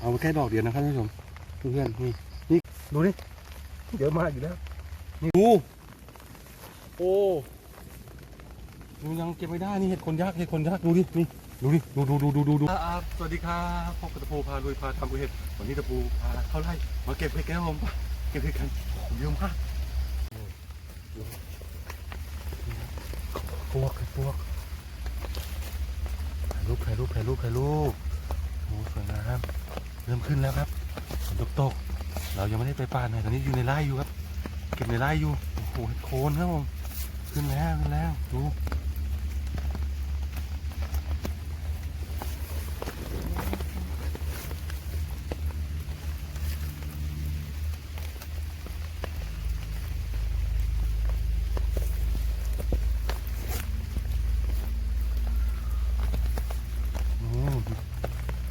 เอาแค่ดอกเดียวนะครับท่านผู้ชมเพื่อนๆนี่นี่ดูนี่เยอะมากอยู่แล้วนี่ดูโอ้ดูยังเก็บไม่ได้นี่เห็ดคนยักษ์เห็ดคนยักษ์ดูดินี่ดูดิดูดูดูดูดูดูอ่าสวัสดีครับพบกับตะปูพาลุยพาทำกุเห็ดวันนี้ตะปูพาเข้าไร่มาเก็บเห็ดแก้วผมเก็บเห็ดกันโอ้โหเยอะมากพวกพวกถ่ายรูปถ่ายรูปถ่ายรูปถ่ายรูปโอ้สวยงาม เริ่มขึ้นแล้วครับฝนตกตกเรายังไม่ได้ไปป่าไหนตอนนี้อยู่ในไร่อยู่ครับ เก็บในไร่อยู่โอ้โหโคนครับผมขึ้นแล้วขึ้นแล้วดูโอ้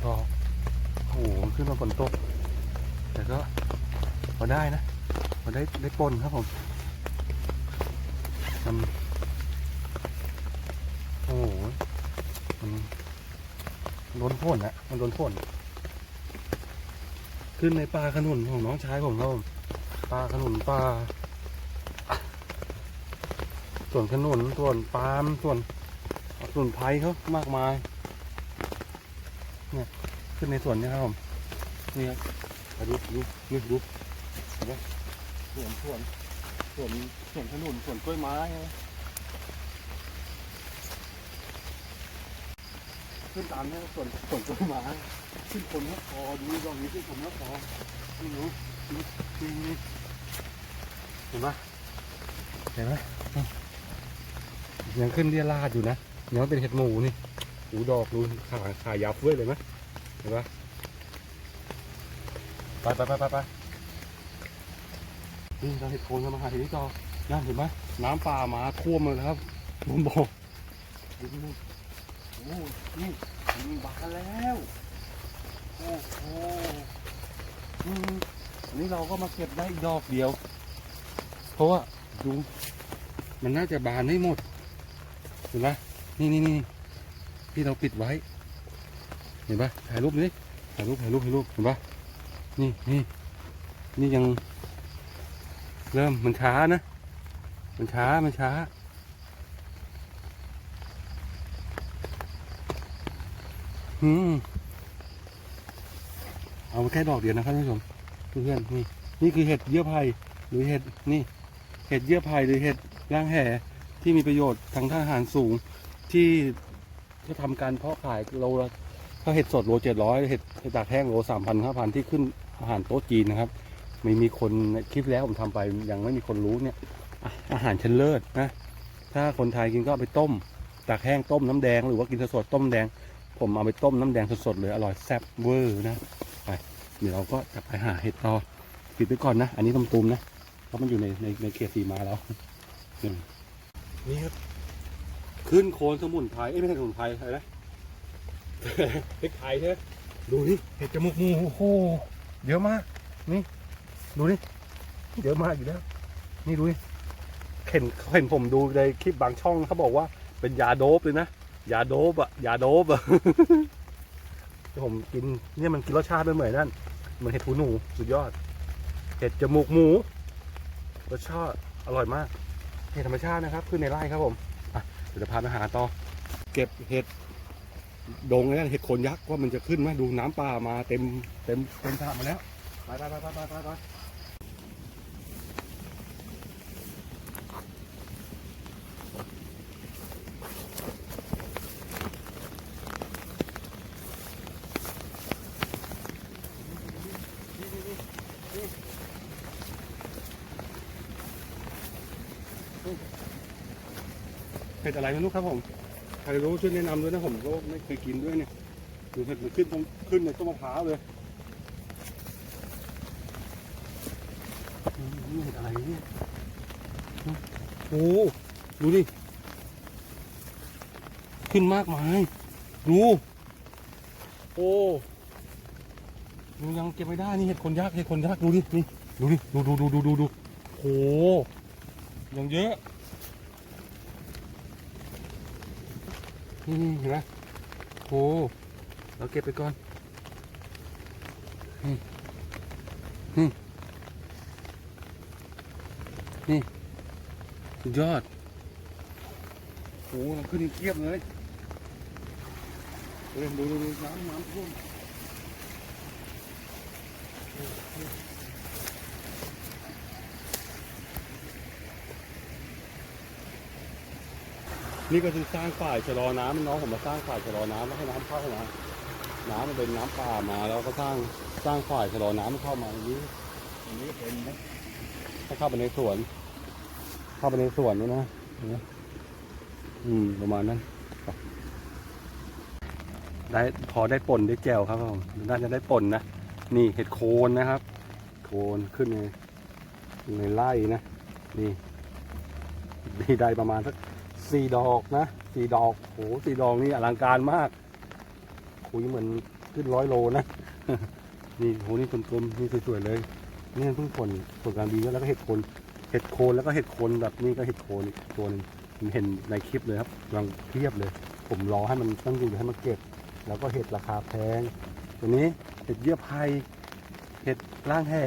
ดอกโอ้โหมันขึ้นมาฝนตก แต่ ก็พอได้นะพอได้ได้ปนครับผมมันโอ้โหมันโดนพ่นอะมันโดนพ่นขึ้นในป่าขนุนของน้องชายผมครับผมป่าขนุนป่าส่วนขนุนส่วนปาล์มส่วนส่วนไผ่เขามากมายเนี่ยขึ้นในส่วนนี้ครับผม นี่ครับดูดูนี่ดูเห็นไหมส่วนส่วนส่วนสวนขนุนส่วนกล้วยไม้ขึ้นตามนี่ส่วนส่วนกล้วยไม้ขึ้นคนก็พอดูตรงนี้ขึ้นคนก็พอนี่ดูนี่นี่นี่เห็นไหมเห็นไหมยังขึ้นเรียราดอยู่นะยังไม่เป็นเห็ดหมูนี่ดูดอกดูขาขายับเว้ยเลยไหมเห็นปะ ไปไปไปไปไปนี่เราเห็ดโคนกันมาหาทีนี้ต่อนั่นเห็นไหมน้ำป่ามาท่วมเลยครับผมบอกดูนี่โอ้นี่มันบานแล้วโอ้โหอืมอันนี้เราก็มาเก็บได้อีกดอกเดียว เพราะว่าดูมันน่าจะบานไม่หมดเห็นไหมนี่นี่นี่ที่เราปิดไว้ เห็นปะถ่ายรูปนี่ถ่ายรูปถ่ายรูปถ่ายรูปเห็นปะ นี่นี่นี่ยัง เริ่มมันช้านะ มันช้ามันช้า อืม เอาแค่ดอกเดียวนะครับท่านผู้ชมเพื่อนๆนี่ นี่คือเห็ดเยื่อไผ่หรือเห็ดนี่ เห็ดเยื่อไผ่หรือเห็ดร่างแห่ที่มีประโยชน์ทางทาหารสูงที่ที่ทำการเพาะขายโลละ ถ้าเห็ดสดโลเจ็ดร้อยเห็ดเห็ดตากแห้งโลสามพันห้าพันที่ขึ้นอาหารโต๊ะจีนนะครับไม่มีคนคลิปแล้วผมทำไปยังไม่มีคนรู้เนี่ย อาหารชั้นเลิศนะถ้าคนไทยกินก็เอาไปต้มตากแห้งต้มน้ำแดงหรือว่ากินสดๆต้มแดง ผมเอาไปต้มน้ำแดงสดๆเลยอร่อยแซ่บเวอร์นะไปเดี๋ยวเราก็จะไปหาเห็ดต่อปิดไปก่อนนะ อันนี้ตำตุมนะเพราะมันอยู่ในในในเขตสีมาแล้วนี่ครับขึ้นโคนสมุนไพรเอ้ยไม่ใช่สมุนไพรอะไรนะ พริกไทยใช่ไหมดูนี่เห็ดจมูกหมูโอ้โหเยอะมากนี่ดูนี่เยอะมากอยู่แล้ว นี่ดูนี่เห็นเห็นผมดูในคลิปบางช่องเขาบอกว่า เป็นยาโดบเลยนะยาโดบอะยาโดบอะผมกินเนี่ยมันกินรสชาติไม่เหมือนนั่นเหมันเห็ดหูหนูสุดยอด เห็ดจมูกหมูรสชาติอร่อยมาก เห็ดธรรมชาตินะครับขึ้นในไร่ครับผมอะเดี๋ยวจะพาไปหาต่อ เก็บเห็ด ดงนั่นเห็ดโคนยักษ์ว่ามันจะขึ้นไหมดูน้ำป่ามาเต็มเต็มเต็มสระมาแล้วไปไปไปไปไปไปเห็ดอะไรไม่รู้ครับผม ครรู้ช่วยแนะนำด้วยนะผมก็ไม่เคยกินด้วยเนี่ยดูเห็ดมันขึ้นตรงขึ้นในต้นมะพร้าวเลยนี่เห็ดอะไรเนี่ยโอ้ดูดิ ขึ้นมากมายดูโอ้ดูยังเก็บไม่ได้นี่เห็ดคนยักเห็ดคนยักดูดินี่ดูดิดูดูดูดูดูดูโอ้โหยังเยอะ นี่นี่เห็นไหมโอ้เราเก็บไปก่อน นี่ นี่ นี่สุดยอดโหมันขึ้นเทียบเลยดูดูดูดูน้ำน้ำท่วม นี่ก็คือสร้างฝ่ายชะลอน้ำน้องผมมาสร้างฝ่ายชะลอน้ำแล้วให้น้ำเข้ามาน้ำมันเป็นน้ำป่ามาแล้วก็สร้างสร้างฝ่ายชะลอน้ำให้เข้ามาอย่างนี้อย่างนี้เป็นนะให้เข้าไปในสวน เข้าไปในสวนนี่นะเห็นไหมอืมประมาณนั้นได้พอได้ป่นได้แจวครับผมน่าจะได้ป่นนะนี่เห็ดโคนนะครับ โคนขึ้นในในไร่นะ นี่นี่ได้ประมาณสัก สี่ดอกนะสี่ดอกโหสี่ดอกนี่อลังการมากคุยเหมือนขึ้นร้อยโลนะ นี่โหนี่กลมๆนี่สวยๆเลยนี่เพิ่งผลผลการดีแล้วก็เห็ดโคนเห็ดโคนแล้วก็เห็ดโคนแบบนี้ก็เห็ดโคนอีกตัวหนึงผมเห็นในคลิปเลยครับกำลังเทียบเลย ผมรอให้มันตั้งอยู่ให้มันเก็บ แล้วก็เห็ดราคาแพง ตัวนี้เห็ดเยื่อไผ่เห็ดล่างแห่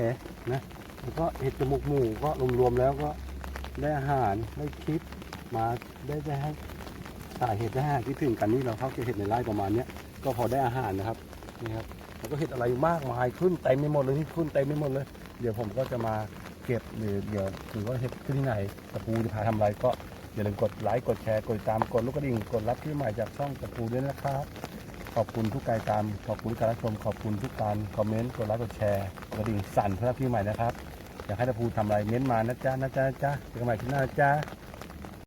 นะแล้วก็เห็ดจมูกหมูก็รวมๆแล้วก็ได้อาหารได้คลิป มาได้ได้ให้สาเห็ดได้อาหารที่ถึงกันนี่เราเข้าเก็บเห็ดในไร่ประมาณเนี้ยก็พอได้อาหารนะครับนี่ครับแล้วก็เห็ดอะไรมากมายขึ้นเต็มไปหมดเลยที่ขึ้นเต็มไปหมดเลย เดี๋ยวผมก็จะมาเก็บหรือเดี๋ยวถือว่าเห็ดขึ้นที่ไหนตะปูจะพาทำอะไรก็อย่าลืมกดไลค์กดแชร์กดติดตามกดลูกกระดิ่งกดรับที่ใหม่จากช่องตะปูด้วยนะครับ ขอบคุณทุกการตามขอบคุณการรับชมขอบคุณทุกการคอมเมนต์กดไลค์กดแชร์กดกระดิ่งสั่นเพื่อรับที่ใหม่นะครับอยากให้ตะปูทำอะไรเม้นต์มานะจ๊ะนะจ๊ะนะจ๊ะเจอกันใหม่ที่หน้านะจ๊ะ